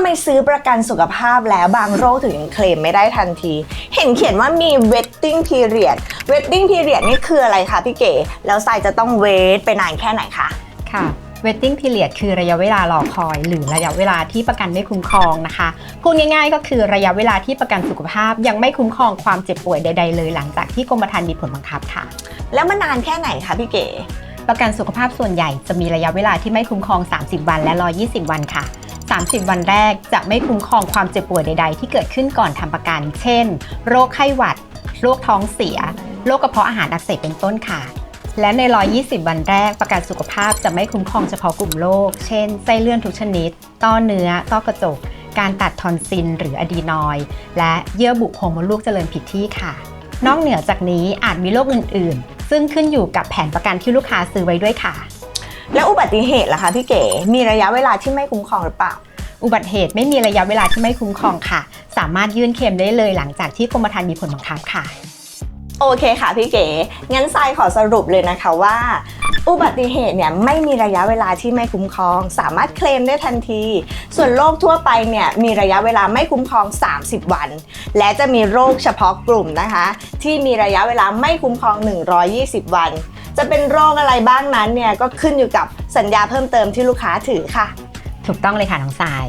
ำไมซื้อประกันสุขภาพแล้วบางโรคถึงยังเคลมไม่ได้ทันที เห็นเขียนว่ามี waiting period waiting period นี่คืออะไรคะพี่เก๋ แล้วทรายจะต้อง wait ไปนานแค่ไหนคะ ค่ะ waiting period คือระยะเวลารอคอย หรือระยะเวลาที่ประกันไม่คุ้มครองนะคะ พูดง่ายๆ ก็คือระยะเวลาที่ประกันสุขภาพยังไม่คุ้มครองความเจ็บป่วยใดๆ เลยหลังจากที่กรมธรรม์มีผลบังคับค่ะ แล้วมันนานแค่ไหนคะพี่เก๋ ประกันสุขภาพส่วนใหญ่จะมีระยะเวลาที่ไม่คุ้มครอง 30 วันและ 120 วันค่ะ 30 วันแรกจะไม่คุ้มครองความเจ็บป่วยใด ๆ ที่เกิดขึ้นก่อนทำประกัน เช่น โรคไข้หวัด โรคท้องเสีย โรคกระเพาะอาหารอักเสบเป็นต้นค่ะ และใน 120 วันแรกประกันสุขภาพจะไม่คุ้มครองเฉพาะกลุ่มโรค เช่น ไส้เลื่อนทุกชนิด ต้อเนื้อ ต้อกระจก การตัดทอนซิลหรืออะดีนอยด์และเยื่อบุโพรงมดลูกเจริญผิดที่ค่ะ นอกเหนือจากนี้อาจมีโรคอื่น ๆ ซึ่งขึ้นอยู่กับแผนประกันที่ลูกค้าซื้อไว้ด้วยค่ะ แล้วอุบัติเหตุล่ะคะพี่เก๋มีระยะเวลาที่ไม่คุ้มครองหรือเปล่า อุบัติเหตุไม่มีระยะเวลาที่ไม่คุ้มครองค่ะ สามารถยื่นเคลมได้เลยหลังจากที่กรมธรรม์มีผลบังคับค่ะ โอเคค่ะพี่เก๋งั้นทรายขอสรุปเลยนะคะว่า อุบัติเหตุเนี่ยไม่มีระยะเวลาที่ไม่คุ้มครอง สามารถเคลมได้ทันที ส่วนโรคทั่วไปเนี่ยมีระยะเวลาไม่คุ้มครอง 30 วัน และจะมีโรคเฉพาะกลุ่มนะคะ ที่มีระยะเวลาไม่คุ้มครอง 120 วัน จะเป็นโรคอะไรบ้างนั้นเนี่ยก็ขึ้นอยู่กับสัญญาเพิ่มเติมที่ลูกค้าถือค่ะ ถูกต้องเลยค่ะน้องสาย